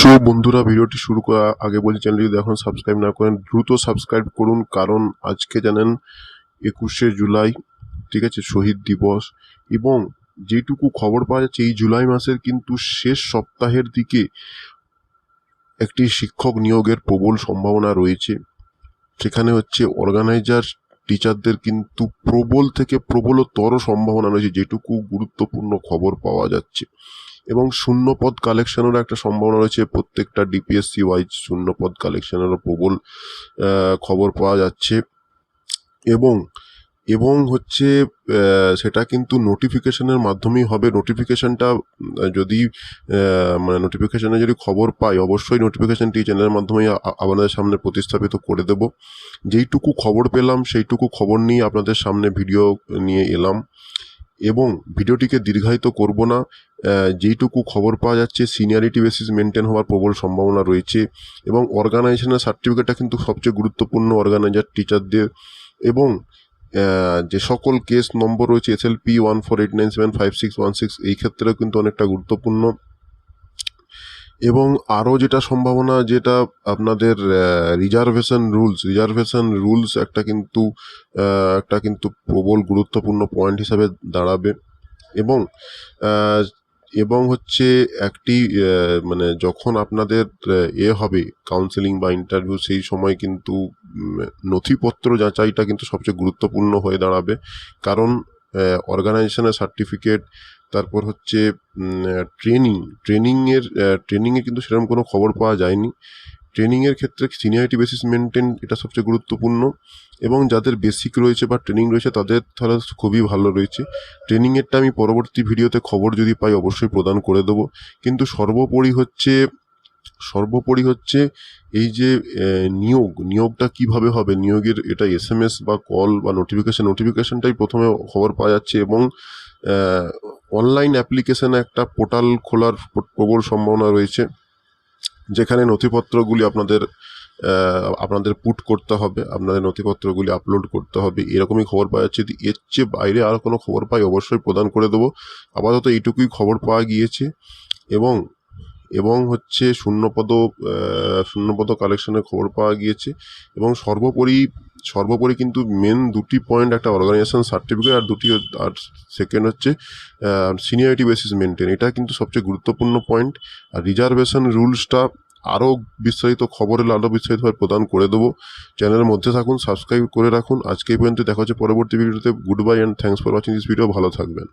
So বন্ধুরা, ভিডিওটি শুরু করার আগে বলছি চ্যানেলটি যদি এখন সাবস্ক্রাইব না করেন, দ্রুত সাবস্ক্রাইব করুন, কারণ আজকে জানেন একুশে জুলাই, ঠিক আছে, শহীদ দিবস। এবং যেটুকু খবর পাওয়া যাচ্ছে, এই জুলাই মাসের কিন্তু শেষ সপ্তাহের দিকে একটি শিক্ষক নিয়োগের প্রবল সম্ভাবনা রয়েছে। সেখানে হচ্ছে অর্গানাইজার টিচারদের কিন্তু প্রবল থেকে প্রবলতর সম্ভাবনা রয়েছে, যেটুকু গুরুত্বপূর্ণ খবর পাওয়া যাচ্ছে। এবং শূন্যপদ কালেকশনেরও একটা সম্ভাবনা রয়েছে, প্রত্যেকটা ডিপিএসসি ওয়াইজ শূন্যপদ কালেকশনেরও প্রবল খবর পাওয়া যাচ্ছে। এবং এবং হচ্ছে সেটা কিন্তু নোটিফিকেশনের মাধ্যমেই হবে। নোটিফিকেশনটা যদি মানে নোটিফিকেশনে যদি খবর পাই, অবশ্যই নোটিফিকেশনটি চ্যানেলের মাধ্যমেই আপনাদের সামনে প্রতিস্থাপিত করে দেব। যেইটুকু খবর পেলাম, সেইটুকু খবর নিয়ে আপনাদের সামনে ভিডিও নিয়ে এলাম। এবং ভিডিওটিকে দীর্ঘায়িত করব না। যেইটুকু খবর পাওয়া যাচ্ছে সিনিয়রিটি বেসিস মেনটেন হওয়ার প্রবল সম্ভাবনা রয়েছে। এবং অর্গানাইজেশনের সার্টিফিকেটটা কিন্তু সবচেয়ে গুরুত্বপূর্ণ অর্গানাইজার টিচারদের এবং যে সকল কেস নম্বর রয়েছে S L P one four eight nine seven five six one six এই ক্ষেত্রেও কিন্তু অনেকটা গুরুত্বপূর্ণ। এবং আরও যেটা সম্ভাবনা, যেটা আপনাদের রিজার্ভেশন রুলস রিজার্ভেশন রুলস একটা কিন্তু একটা কিন্তু প্রবল গুরুত্বপূর্ণ পয়েন্ট হিসাবে দাঁড়াবে। এবং এবং হচ্ছে একটি মানে যখন আপনাদের এ হবে কাউন্সেলিং বা ইন্টারভিউ সেই সময় কিন্তু নথিপত্র যাচাইটা কিন্তু সবচেয়ে গুরুত্বপূর্ণ হয়ে দাঁড়াবে। কারণ অর্গানাইজেশনের সার্টিফিকেট তারপর হচ্ছে ট্রেনিং ট্রেনিংয়ের ট্রেনিংয়ে কিন্তু সেরকম কোনো খবর পাওয়া যায়নি। ট্রেনিংয়ের ক্ষেত্রে সিনিয়রিটি বেসিস মেনটেন এটা সবচেয়ে গুরুত্বপূর্ণ এবং যাদের বেসিক রয়েছে বা ট্রেনিং রয়েছে তাদের তাহলে খুবই ভালো রয়েছে। ট্রেনিংয়েরটা আমি পরবর্তী ভিডিওতে খবর যদি পাই অবশ্যই প্রদান করে দেবো। কিন্তু সর্বোপরি হচ্ছে সর্বোপরি হচ্ছে এই যে নিয়োগ, নিয়োগটা কীভাবে হবে? নিয়োগের এটা এস এম এস বা কল বা নোটিফিকেশন, নোটিফিকেশনটাই প্রথমে খবর পাওয়া যাচ্ছে এবং অনলাইন অ্যাপ্লিকেশানে একটা পোর্টাল খোলার প্রবল সম্ভাবনা রয়েছে। যেখানে নথিপত্রগুলি আপনাদের আপনাদের পুট করতে হবে, আপনাদের নথিপত্রগুলি আপলোড করতে হবে, এরকমই খবর পাওয়া যাচ্ছে। যদি এর চেয়ে বাইরে আরও কোনো খবর পাই, অবশ্যই প্রদান করে দেবো। আপাতত এইটুকুই খবর পাওয়া গিয়েছে এবং এবং হচ্ছে শূন্যপদ শূন্যপদ কালেকশনের খবর পাওয়া গিয়েছে। এবং সর্বোপরি সর্বোপরি কিন্তু মেন দুটি পয়েন্ট একটা অর্গানাইজেশন সার্টিফিকেট আর দুটি আর সেকেন্ড হচ্ছে সিনিয়রিটি বেসিস মেনটেন এটা কিন্তু সবচেয়ে গুরুত্বপূর্ণ পয়েন্ট আর রিজার্ভেশন রুলসটা আরও বিস্তারিত খবর এলে আরও বিস্তারিতভাবে প্রদান করে দেবো। চ্যানেলের মধ্যে থাকুন সাবস্ক্রাইব করে রাখুন। আজকে এই পর্যন্ত দেখা হচ্ছে পরবর্তী ভিডিওতে। Goodbye and thanks for watching this video ভালো থাকবেন।